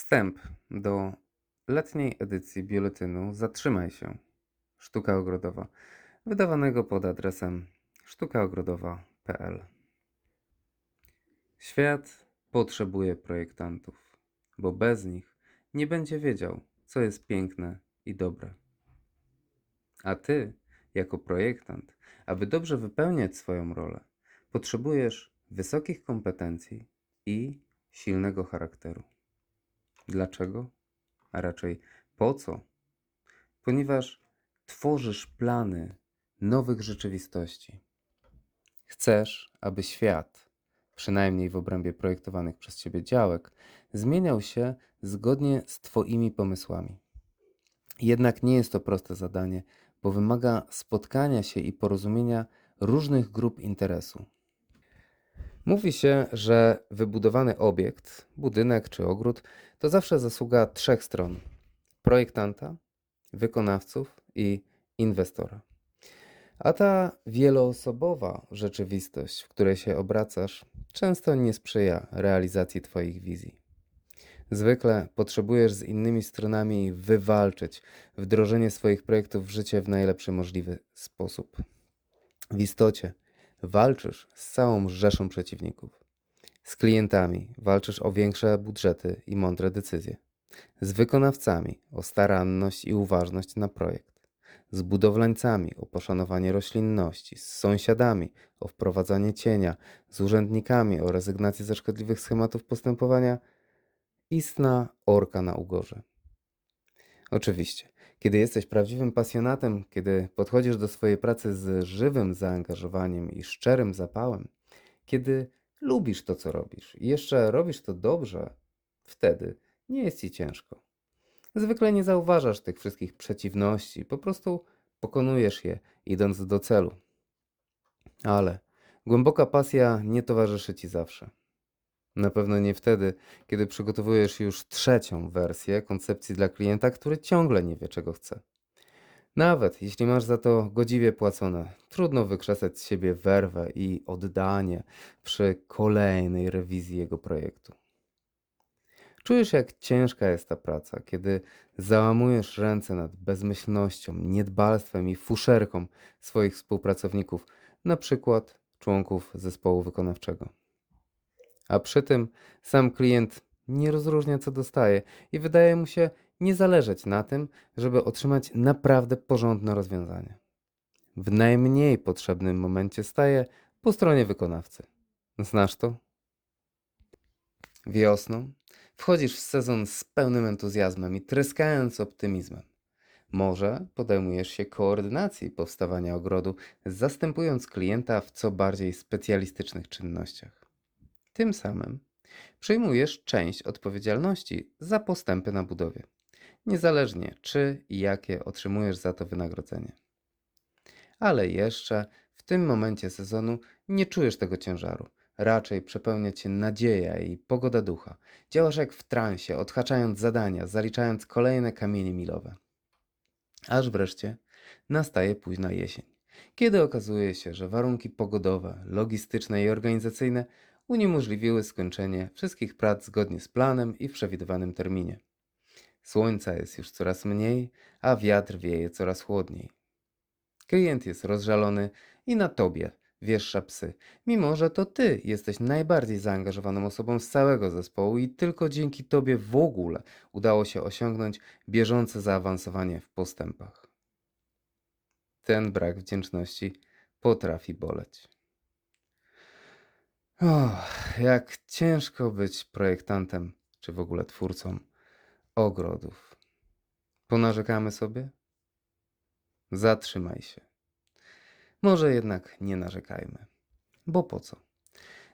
Wstęp do letniej edycji biuletynu Zatrzymaj się. Sztuka ogrodowa, wydawanego pod adresem sztukaogrodowa.pl. Świat potrzebuje projektantów, bo bez nich nie będzie wiedział, co jest piękne i dobre. A ty, jako projektant, aby dobrze wypełniać swoją rolę, potrzebujesz wysokich kompetencji i silnego charakteru. Dlaczego? A raczej po co? Ponieważ tworzysz plany nowych rzeczywistości. Chcesz, aby świat, przynajmniej w obrębie projektowanych przez ciebie działek, zmieniał się zgodnie z Twoimi pomysłami. Jednak nie jest to proste zadanie, bo wymaga spotkania się i porozumienia różnych grup interesu. Mówi się, że wybudowany obiekt, budynek czy ogród, to zawsze zasługa trzech stron: projektanta, wykonawców i inwestora. A ta wieloosobowa rzeczywistość, w której się obracasz, często nie sprzyja realizacji Twoich wizji. Zwykle potrzebujesz z innymi stronami wywalczyć wdrożenie swoich projektów w życie w najlepszy możliwy sposób. W istocie walczysz z całą rzeszą przeciwników. Z klientami walczysz o większe budżety i mądre decyzje. Z wykonawcami o staranność i uważność na projekt. Z budowlańcami o poszanowanie roślinności. Z sąsiadami o wprowadzanie cienia. Z urzędnikami o rezygnację ze szkodliwych schematów postępowania. Istna orka na ugorze. Oczywiście, kiedy jesteś prawdziwym pasjonatem, kiedy podchodzisz do swojej pracy z żywym zaangażowaniem i szczerym zapałem, kiedy lubisz to, co robisz i jeszcze robisz to dobrze, wtedy nie jest ci ciężko. Zwykle nie zauważasz tych wszystkich przeciwności, po prostu pokonujesz je, idąc do celu. Ale głęboka pasja nie towarzyszy ci zawsze. Na pewno nie wtedy, kiedy przygotowujesz już trzecią wersję koncepcji dla klienta, który ciągle nie wie, czego chce. Nawet jeśli masz za to godziwie płacone, trudno wykrzesać z siebie werwę i oddanie przy kolejnej rewizji jego projektu. Czujesz, jak ciężka jest ta praca, kiedy załamujesz ręce nad bezmyślnością, niedbalstwem i fuszerką swoich współpracowników, na przykład członków zespołu wykonawczego. A przy tym sam klient nie rozróżnia, co dostaje, i wydaje mu się nie zależeć na tym, żeby otrzymać naprawdę porządne rozwiązanie. W najmniej potrzebnym momencie staje po stronie wykonawcy. Znasz to? Wiosną wchodzisz w sezon z pełnym entuzjazmem i tryskając optymizmem. Może podejmujesz się koordynacji powstawania ogrodu, zastępując klienta w co bardziej specjalistycznych czynnościach. Tym samym przyjmujesz część odpowiedzialności za postępy na budowie, niezależnie czy i jakie otrzymujesz za to wynagrodzenie. Ale jeszcze w tym momencie sezonu nie czujesz tego ciężaru. Raczej przepełnia cię nadzieja i pogoda ducha. Działasz jak w transie, odhaczając zadania, zaliczając kolejne kamienie milowe. Aż wreszcie nastaje późna jesień, kiedy okazuje się, że warunki pogodowe, logistyczne i organizacyjne uniemożliwiły skończenie wszystkich prac zgodnie z planem i w przewidywanym terminie. Słońca jest już coraz mniej, a wiatr wieje coraz chłodniej. Klient jest rozżalony i na tobie wieszcza psy, mimo że to ty jesteś najbardziej zaangażowaną osobą z całego zespołu i tylko dzięki tobie w ogóle udało się osiągnąć bieżące zaawansowanie w postępach. Ten brak wdzięczności potrafi boleć. O, jak ciężko być projektantem, czy w ogóle twórcą ogrodów. Ponarzekamy sobie? Zatrzymaj się. Może jednak nie narzekajmy. Bo po co?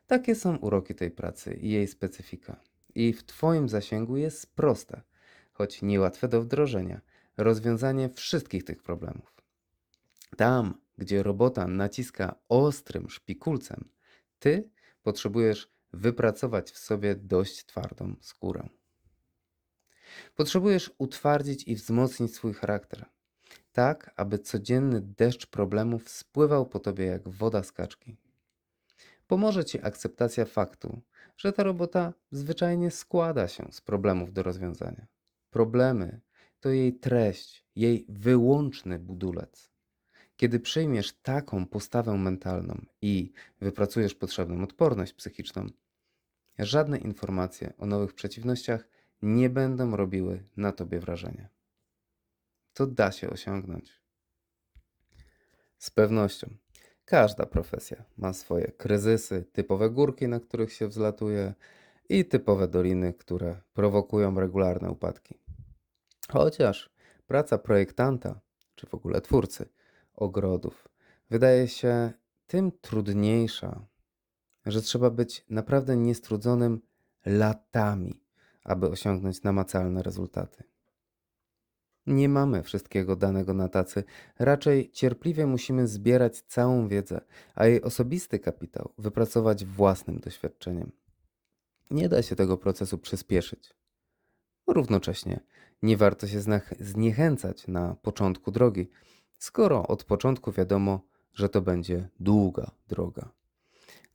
Takie są uroki tej pracy i jej specyfika. I w Twoim zasięgu jest proste, choć niełatwe do wdrożenia, rozwiązanie wszystkich tych problemów. Tam, gdzie robota naciska ostrym szpikulcem, Ty potrzebujesz wypracować w sobie dość twardą skórę. Potrzebujesz utwardzić i wzmocnić swój charakter, tak aby codzienny deszcz problemów spływał po tobie jak woda z kaczki. Pomoże ci akceptacja faktu, że ta robota zwyczajnie składa się z problemów do rozwiązania. Problemy to jej treść, jej wyłączny budulec. Kiedy przyjmiesz taką postawę mentalną i wypracujesz potrzebną odporność psychiczną, żadne informacje o nowych przeciwnościach nie będą robiły na tobie wrażenia. To da się osiągnąć. Z pewnością. Każda profesja ma swoje kryzysy, typowe górki, na których się wzlatuje i typowe doliny, które prowokują regularne upadki. Chociaż praca projektanta, czy w ogóle twórcy ogrodów, wydaje się tym trudniejsza, że trzeba być naprawdę niestrudzonym latami, aby osiągnąć namacalne rezultaty. Nie mamy wszystkiego danego na tacy, raczej cierpliwie musimy zbierać całą wiedzę, a jej osobisty kapitał wypracować własnym doświadczeniem. Nie da się tego procesu przyspieszyć. Równocześnie nie warto się zniechęcać na początku drogi, skoro od początku wiadomo, że to będzie długa droga.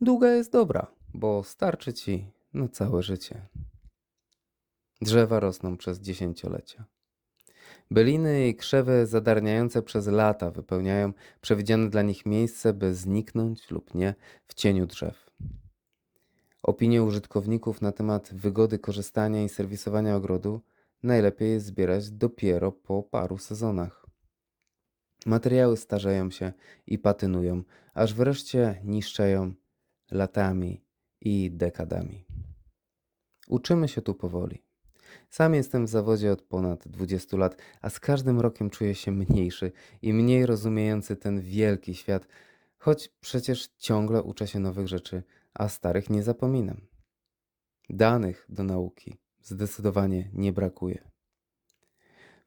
Długa jest dobra, bo starczy ci na całe życie. Drzewa rosną przez dziesięciolecia. Byliny i krzewy zadarniające przez lata wypełniają przewidziane dla nich miejsce, by zniknąć lub nie w cieniu drzew. Opinie użytkowników na temat wygody korzystania i serwisowania ogrodu najlepiej jest zbierać dopiero po paru sezonach. Materiały starzeją się i patynują, aż wreszcie niszczeją latami i dekadami. Uczymy się tu powoli. Sam jestem w zawodzie od ponad 20 lat, a z każdym rokiem czuję się mniejszy i mniej rozumiejący ten wielki świat, choć przecież ciągle uczę się nowych rzeczy, a starych nie zapominam. Danych do nauki zdecydowanie nie brakuje.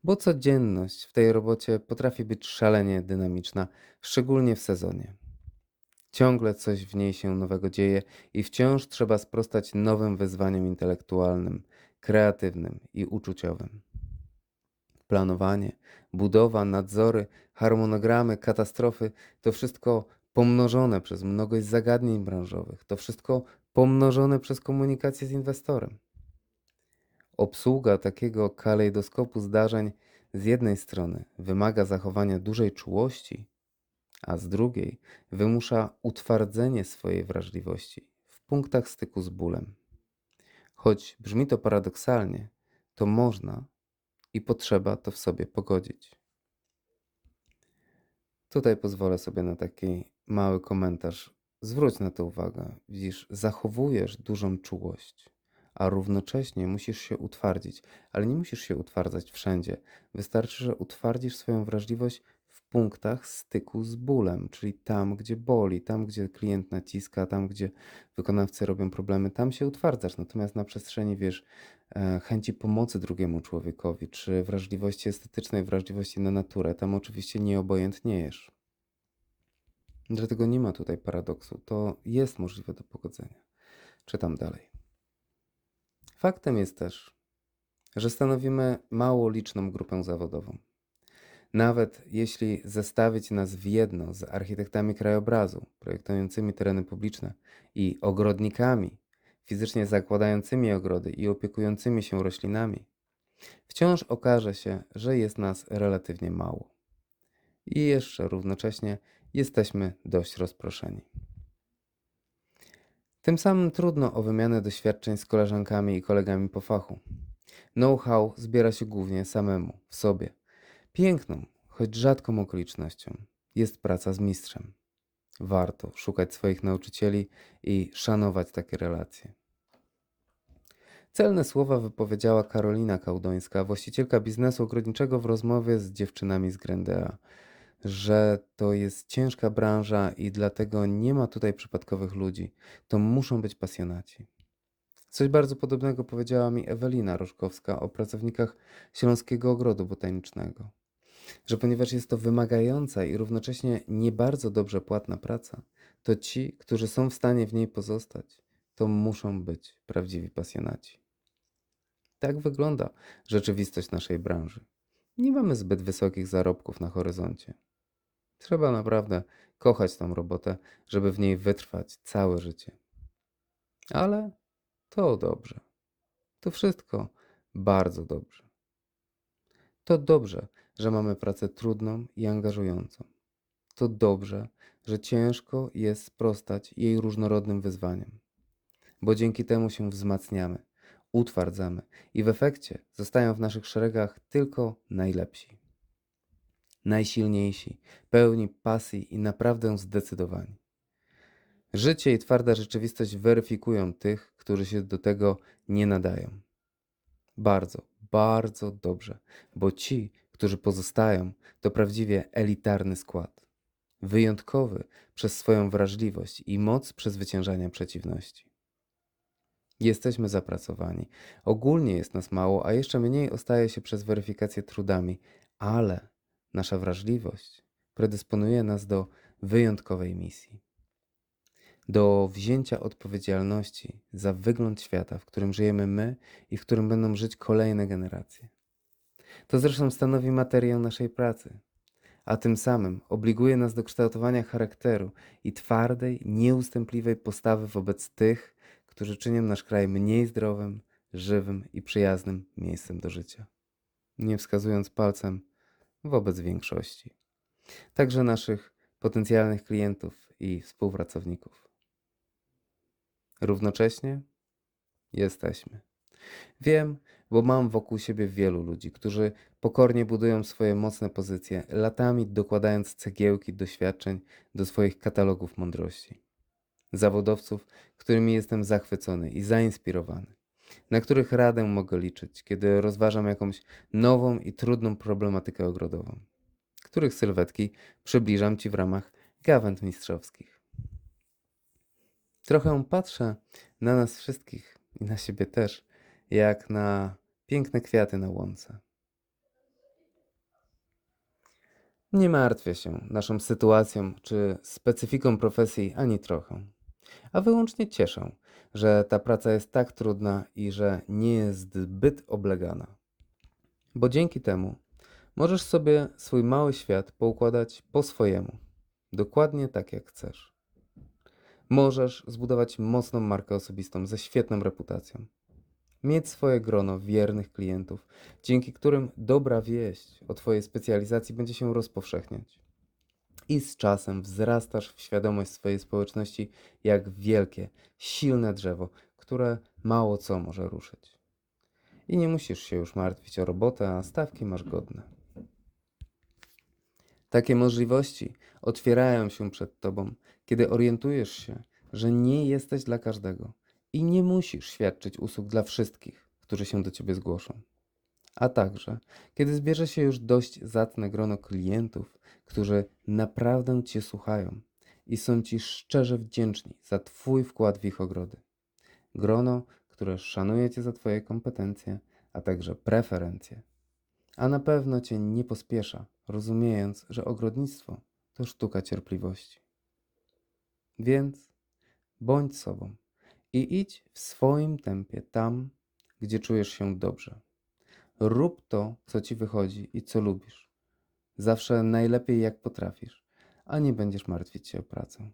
Bo codzienność w tej robocie potrafi być szalenie dynamiczna, szczególnie w sezonie. Ciągle coś w niej się nowego dzieje i wciąż trzeba sprostać nowym wyzwaniom intelektualnym, kreatywnym i uczuciowym. Planowanie, budowa, nadzory, harmonogramy, katastrofy to wszystko pomnożone przez mnogość zagadnień branżowych, to wszystko pomnożone przez komunikację z inwestorem. Obsługa takiego kalejdoskopu zdarzeń z jednej strony wymaga zachowania dużej czułości, a z drugiej wymusza utwardzenie swojej wrażliwości w punktach styku z bólem. Choć brzmi to paradoksalnie, to można i potrzeba to w sobie pogodzić. Tutaj pozwolę sobie na taki mały komentarz. Zwróć na to uwagę. Widzisz, zachowujesz dużą czułość, a równocześnie musisz się utwardzić, ale nie musisz się utwardzać wszędzie. Wystarczy, że utwardzisz swoją wrażliwość w punktach styku z bólem, czyli tam, gdzie boli, tam, gdzie klient naciska, tam, gdzie wykonawcy robią problemy, tam się utwardzasz. Natomiast na przestrzeni, wiesz, e, chęci pomocy drugiemu człowiekowi, czy wrażliwości estetycznej, wrażliwości na naturę, tam oczywiście nie obojętniejesz. Dlatego nie ma tutaj paradoksu. To jest możliwe do pogodzenia. Czytam dalej. Faktem jest też, że stanowimy mało liczną grupę zawodową. Nawet jeśli zestawić nas w jedno z architektami krajobrazu, projektującymi tereny publiczne i ogrodnikami, fizycznie zakładającymi ogrody i opiekującymi się roślinami, wciąż okaże się, że jest nas relatywnie mało. I jeszcze równocześnie jesteśmy dość rozproszeni. Tym samym trudno o wymianę doświadczeń z koleżankami i kolegami po fachu. Know-how zbiera się głównie samemu, w sobie. Piękną, choć rzadką okolicznością jest praca z mistrzem. Warto szukać swoich nauczycieli i szanować takie relacje. Celne słowa wypowiedziała Karolina Kałdońska, właścicielka biznesu ogrodniczego w rozmowie z dziewczynami z Grendea, że to jest ciężka branża i dlatego nie ma tutaj przypadkowych ludzi. To muszą być pasjonaci. Coś bardzo podobnego powiedziała mi Ewelina Rożkowska o pracownikach Śląskiego Ogrodu Botanicznego. Że ponieważ jest to wymagająca i równocześnie nie bardzo dobrze płatna praca, to ci, którzy są w stanie w niej pozostać, to muszą być prawdziwi pasjonaci. Tak wygląda rzeczywistość naszej branży. Nie mamy zbyt wysokich zarobków na horyzoncie. Trzeba naprawdę kochać tą robotę, żeby w niej wytrwać całe życie. Ale To dobrze. To wszystko bardzo dobrze. To dobrze, że mamy pracę trudną i angażującą. To dobrze, że ciężko jest sprostać jej różnorodnym wyzwaniom, bo dzięki temu się wzmacniamy, utwardzamy i w efekcie zostają w naszych szeregach tylko najlepsi, najsilniejsi, pełni pasji i naprawdę zdecydowani. Życie i twarda rzeczywistość weryfikują tych, którzy się do tego nie nadają. Bardzo, bardzo dobrze, bo ci, którzy pozostają, to prawdziwie elitarny skład. Wyjątkowy przez swoją wrażliwość i moc przezwyciężania przeciwności. Jesteśmy zapracowani. Ogólnie jest nas mało, a jeszcze mniej ostaje się przez weryfikację trudami, ale nasza wrażliwość predysponuje nas do wyjątkowej misji. Do wzięcia odpowiedzialności za wygląd świata, w którym żyjemy my i w którym będą żyć kolejne generacje. To zresztą stanowi materię naszej pracy, a tym samym obliguje nas do kształtowania charakteru i twardej, nieustępliwej postawy wobec tych, którzy czynią nasz kraj mniej zdrowym, żywym i przyjaznym miejscem do życia. Nie wskazując palcem wobec większości, także naszych potencjalnych klientów i współpracowników. Równocześnie jesteśmy. Wiem, bo mam wokół siebie wielu ludzi, którzy pokornie budują swoje mocne pozycje, latami dokładając cegiełki doświadczeń do swoich katalogów mądrości. Zawodowców, którymi jestem zachwycony i zainspirowany, na których radę mogę liczyć, kiedy rozważam jakąś nową i trudną problematykę ogrodową, których sylwetki przybliżam Ci w ramach gawęd mistrzowskich. Trochę patrzę na nas wszystkich i na siebie też, jak na piękne kwiaty na łące. Nie martwię się naszą sytuacją czy specyfiką profesji ani trochę, a wyłącznie cieszę, że ta praca jest tak trudna i że nie jest zbyt oblegana. Bo dzięki temu możesz sobie swój mały świat poukładać po swojemu, dokładnie tak jak chcesz. Możesz zbudować mocną markę osobistą ze świetną reputacją mieć swoje grono wiernych klientów, dzięki którym dobra wieść o Twojej specjalizacji będzie się rozpowszechniać. I z czasem wzrastasz w świadomość swojej społeczności jak wielkie, silne drzewo, które mało co może ruszyć. I nie musisz się już martwić o robotę, a stawki masz godne. Takie możliwości otwierają się przed Tobą, kiedy orientujesz się, że nie jesteś dla każdego i nie musisz świadczyć usług dla wszystkich, którzy się do ciebie zgłoszą. A także, kiedy zbierze się już dość zacne grono klientów, którzy naprawdę cię słuchają i są ci szczerze wdzięczni za twój wkład w ich ogrody. Grono, które szanuje cię za twoje kompetencje, a także preferencje. A na pewno cię nie pospiesza, rozumiejąc, że ogrodnictwo to sztuka cierpliwości. Więc bądź sobą i idź w swoim tempie tam, gdzie czujesz się dobrze. Rób to, co ci wychodzi i co lubisz. Zawsze najlepiej jak potrafisz, a nie będziesz martwić się o pracę.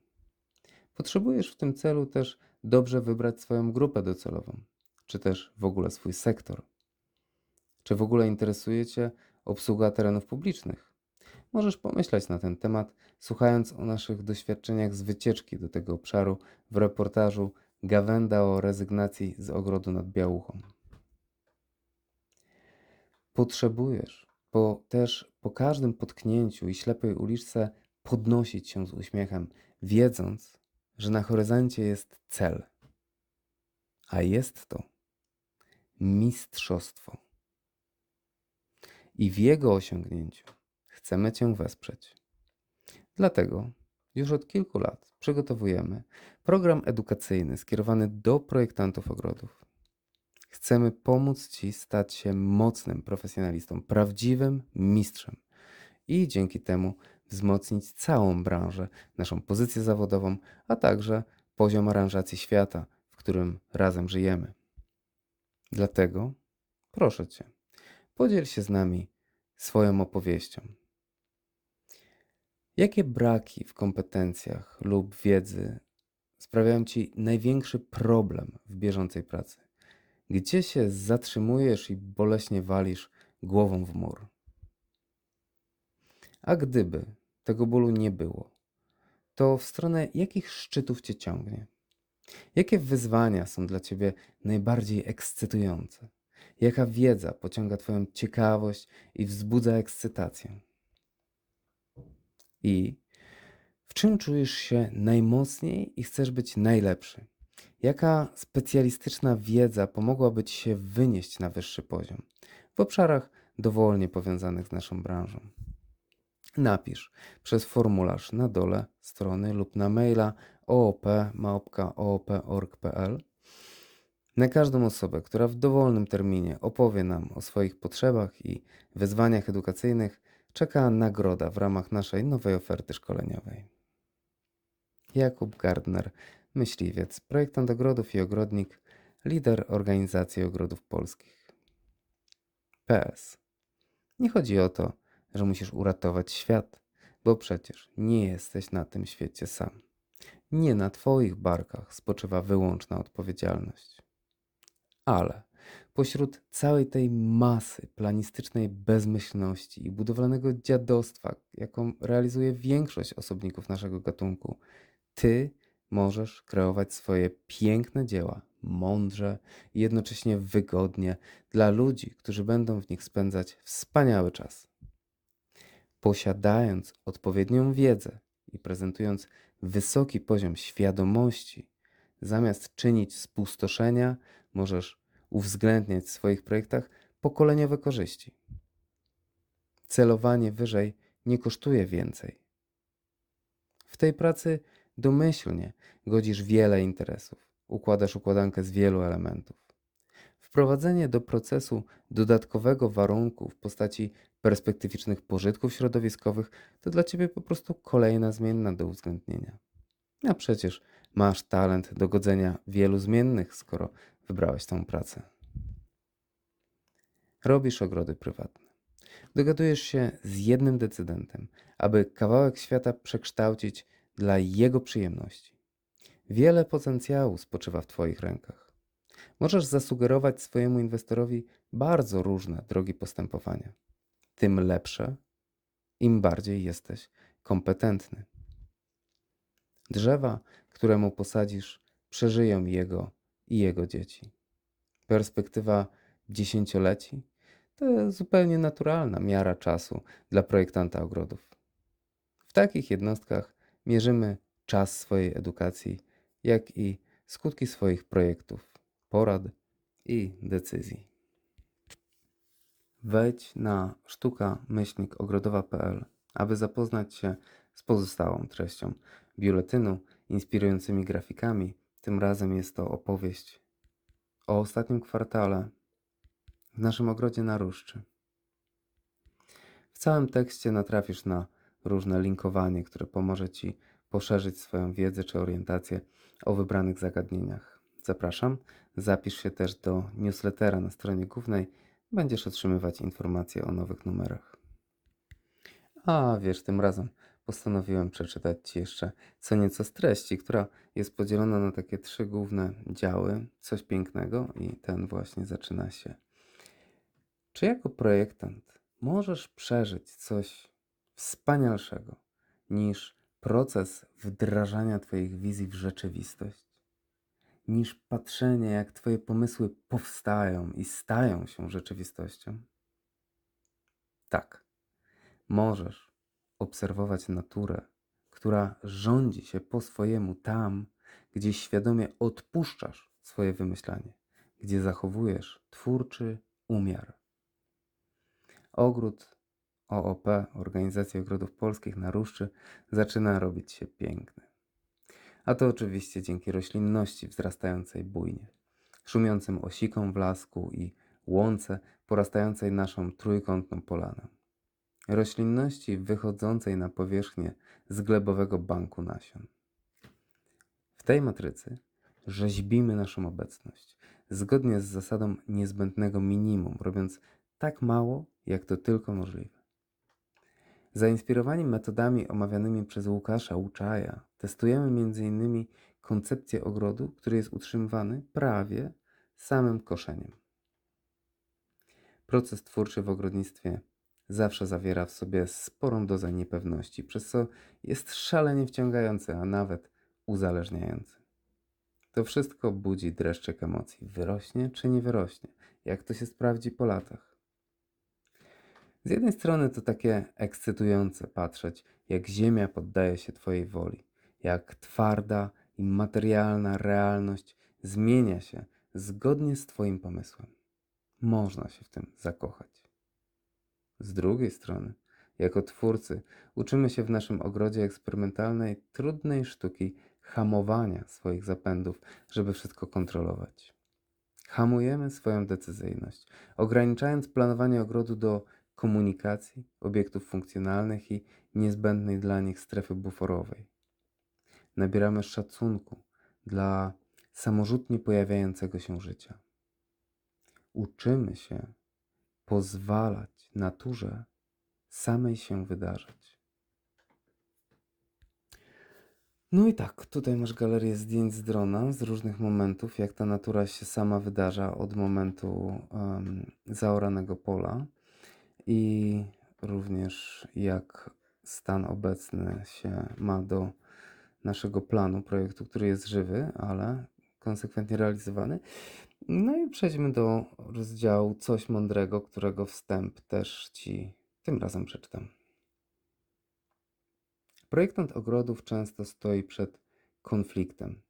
Potrzebujesz w tym celu też dobrze wybrać swoją grupę docelową, czy też w ogóle swój sektor. Czy w ogóle interesuje Cię obsługa terenów publicznych? Możesz pomyśleć na ten temat, słuchając o naszych doświadczeniach z wycieczki do tego obszaru w reportażu Gawenda o rezygnacji z ogrodu nad Białuchą. Potrzebujesz po, też po każdym potknięciu i ślepej uliczce podnosić się z uśmiechem, wiedząc, że na horyzoncie jest cel. A jest to mistrzostwo. I w jego osiągnięciu chcemy Cię wesprzeć. Dlatego już od kilku lat przygotowujemy program edukacyjny skierowany do projektantów ogrodów. Chcemy pomóc Ci stać się mocnym profesjonalistą, prawdziwym mistrzem i dzięki temu wzmocnić całą branżę, naszą pozycję zawodową, a także poziom aranżacji świata, w którym razem żyjemy. Dlatego proszę Cię, podziel się z nami swoją opowieścią. Jakie braki w kompetencjach lub wiedzy sprawiają ci największy problem w bieżącej pracy? Gdzie się zatrzymujesz i boleśnie walisz głową w mur? A gdyby tego bólu nie było, to w stronę jakich szczytów cię ciągnie? Jakie wyzwania są dla ciebie najbardziej ekscytujące? Jaka wiedza pociąga twoją ciekawość i wzbudza ekscytację? I w czym czujesz się najmocniej i chcesz być najlepszy? Jaka specjalistyczna wiedza pomogłaby ci się wynieść na wyższy poziom w obszarach dowolnie powiązanych z naszą branżą? Napisz przez formularz na dole strony lub na maila oop.oop.org.pl na każdą osobę, która w dowolnym terminie opowie nam o swoich potrzebach i wyzwaniach edukacyjnych, czeka nagroda w ramach naszej nowej oferty szkoleniowej. Jakub Gardner, myśliwiec, projektant ogrodów i ogrodnik, lider organizacji ogrodów polskich. PS. Nie chodzi o to, że musisz uratować świat, bo przecież nie jesteś na tym świecie sam. Nie na Twoich barkach spoczywa wyłączna odpowiedzialność. Ale pośród całej tej masy planistycznej bezmyślności i budowlanego dziadostwa, jaką realizuje większość osobników naszego gatunku, Ty możesz kreować swoje piękne dzieła mądrze i jednocześnie wygodnie dla ludzi, którzy będą w nich spędzać wspaniały czas. Posiadając odpowiednią wiedzę i prezentując wysoki poziom świadomości, zamiast czynić spustoszenia, możesz uwzględniać w swoich projektach pokoleniowe korzyści. Celowanie wyżej nie kosztuje więcej. W tej pracy domyślnie godzisz wiele interesów, układasz układankę z wielu elementów. Wprowadzenie do procesu dodatkowego warunku w postaci perspektywicznych pożytków środowiskowych to dla ciebie po prostu kolejna zmienna do uwzględnienia. A przecież masz talent do godzenia wielu zmiennych, skoro wybrałeś tą pracę. Robisz ogrody prywatne. Dogadujesz się z jednym decydentem, aby kawałek świata przekształcić dla jego przyjemności. Wiele potencjału spoczywa w Twoich rękach. Możesz zasugerować swojemu inwestorowi bardzo różne drogi postępowania. Tym lepsze, im bardziej jesteś kompetentny. Drzewa, któremu posadzisz, przeżyją jego i jego dzieci. Perspektywa dziesięcioleci to zupełnie naturalna miara czasu dla projektanta ogrodów. W takich jednostkach mierzymy czas swojej edukacji, jak i skutki swoich projektów, porad i decyzji. Wejdź na sztuka-ogrodowa.pl, aby zapoznać się z pozostałą treścią biuletynu, inspirującymi grafikami. Tym razem jest to opowieść o ostatnim kwartale w naszym ogrodzie na Ruszczy. W całym tekście natrafisz na różne linkowanie, które pomoże Ci poszerzyć swoją wiedzę czy orientację o wybranych zagadnieniach. Zapraszam, zapisz się też do newslettera na stronie głównej, będziesz otrzymywać informacje o nowych numerach. A wiesz, tym razem postanowiłem przeczytać Ci jeszcze co nieco z treści, która jest podzielona na takie trzy główne działy. Coś pięknego i ten właśnie zaczyna się. Czy jako projektant możesz przeżyć coś wspanialszego niż proces wdrażania Twoich wizji w rzeczywistość? Niż patrzenie, jak Twoje pomysły powstają i stają się rzeczywistością? Tak, możesz obserwować naturę, która rządzi się po swojemu tam, gdzie świadomie odpuszczasz swoje wymyślanie, gdzie zachowujesz twórczy umiar. Ogród OOP, Organizacja Ogrodów Polskich na Ruszczy, zaczyna robić się piękny. A to oczywiście dzięki roślinności wzrastającej bujnie, szumiącym osikom w lasku i łące porastającej naszą trójkątną polanę roślinności wychodzącej na powierzchnię z glebowego banku nasion. W tej matrycy rzeźbimy naszą obecność zgodnie z zasadą niezbędnego minimum, robiąc tak mało, jak to tylko możliwe. Zainspirowani metodami omawianymi przez Łukasza Łuczaja, testujemy m.in. koncepcję ogrodu, który jest utrzymywany prawie samym koszeniem. Proces twórczy w ogrodnictwie zawsze zawiera w sobie sporą dozę niepewności, przez co jest szalenie wciągający, a nawet uzależniający. To wszystko budzi dreszczyk emocji. Wyrośnie czy nie wyrośnie? Jak to się sprawdzi po latach? Z jednej strony to takie ekscytujące patrzeć, jak ziemia poddaje się Twojej woli, jak twarda i materialna realność zmienia się zgodnie z Twoim pomysłem. Można się w tym zakochać. Z drugiej strony, jako twórcy, uczymy się w naszym ogrodzie eksperymentalnej, trudnej sztuki hamowania swoich zapędów, żeby wszystko kontrolować. Hamujemy swoją decyzyjność, ograniczając planowanie ogrodu do komunikacji, obiektów funkcjonalnych i niezbędnej dla nich strefy buforowej. Nabieramy szacunku dla samorzutnie pojawiającego się życia. Uczymy się pozwalać naturze samej się wydarzać. No i tak, tutaj masz galerię zdjęć z drona z różnych momentów, jak ta natura się sama wydarza od momentu em, zaoranego pola i również jak stan obecny się ma do naszego planu projektu, który jest żywy, ale konsekwentnie realizowany. No i przejdźmy do rozdziału Coś mądrego, którego wstęp też Ci tym razem przeczytam. Projektant ogrodów często stoi przed konfliktem.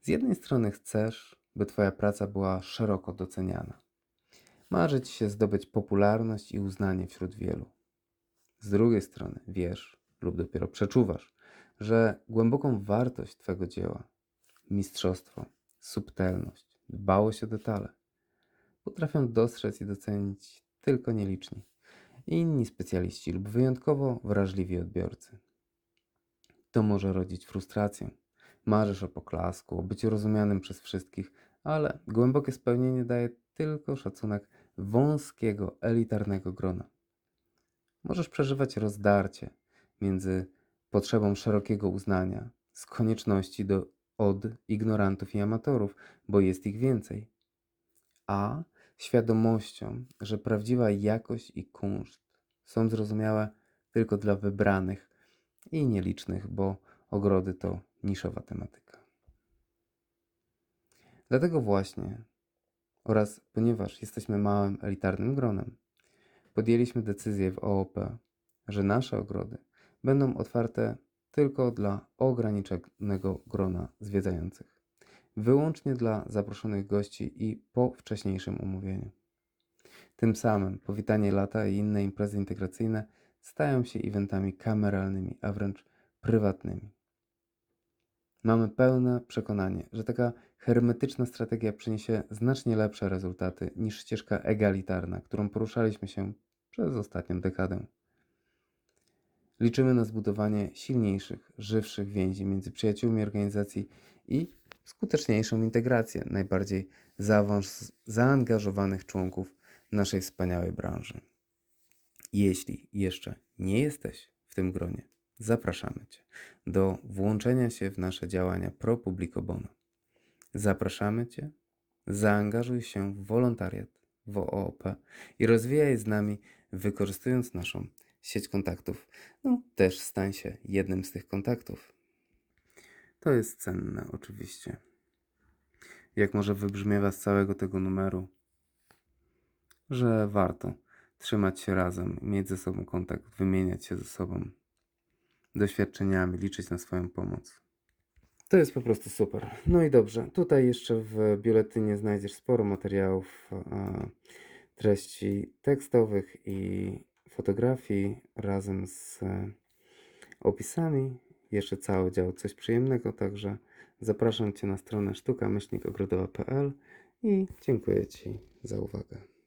Z jednej strony chcesz, by Twoja praca była szeroko doceniana. Marzy Ci się zdobyć popularność i uznanie wśród wielu. Z drugiej strony wiesz lub dopiero przeczuwasz, że głęboką wartość Twego dzieła, mistrzostwo, subtelność, dbałość o detale potrafią dostrzec i docenić tylko nieliczni inni specjaliści lub wyjątkowo wrażliwi odbiorcy. To może rodzić frustrację. Marzysz o poklasku, o byciu rozumianym przez wszystkich, ale głębokie spełnienie daje tylko szacunek wąskiego, elitarnego grona. Możesz przeżywać rozdarcie między potrzebą szerokiego uznania, z konieczności do, od ignorantów i amatorów, bo jest ich więcej, a świadomością, że prawdziwa jakość i kunszt są zrozumiałe tylko dla wybranych i nielicznych, bo ogrody to niszowa tematyka. Dlatego właśnie oraz ponieważ jesteśmy małym, elitarnym gronem, podjęliśmy decyzję w OOP, że nasze ogrody będą otwarte tylko dla ograniczonego grona zwiedzających, wyłącznie dla zaproszonych gości i po wcześniejszym umówieniu. Tym samym powitanie lata i inne imprezy integracyjne stają się eventami kameralnymi, a wręcz prywatnymi. Mamy pełne przekonanie, że taka hermetyczna strategia przyniesie znacznie lepsze rezultaty niż ścieżka egalitarna, którą poruszaliśmy się przez ostatnią dekadę. Liczymy na zbudowanie silniejszych, żywszych więzi między przyjaciółmi organizacji i skuteczniejszą integrację najbardziej zaangażowanych członków naszej wspaniałej branży. Jeśli jeszcze nie jesteś w tym gronie, zapraszamy Cię do włączenia się w nasze działania pro publico bono. Zapraszamy Cię, zaangażuj się w wolontariat w OOP i rozwijaj z nami, wykorzystując naszą sieć kontaktów. No, też stań się jednym z tych kontaktów. To jest cenne, oczywiście. Jak może wybrzmiewa z całego tego numeru, że warto trzymać się razem, mieć ze sobą kontakt, wymieniać się ze sobą doświadczeniami, liczyć na swoją pomoc. To jest po prostu super. No i dobrze, tutaj jeszcze w biuletynie znajdziesz sporo materiałów, e, treści tekstowych i fotografii razem z e, opisami. Jeszcze cały dział coś przyjemnego, także zapraszam Cię na stronę sztuka-ogrodowa.pl i dziękuję Ci za uwagę.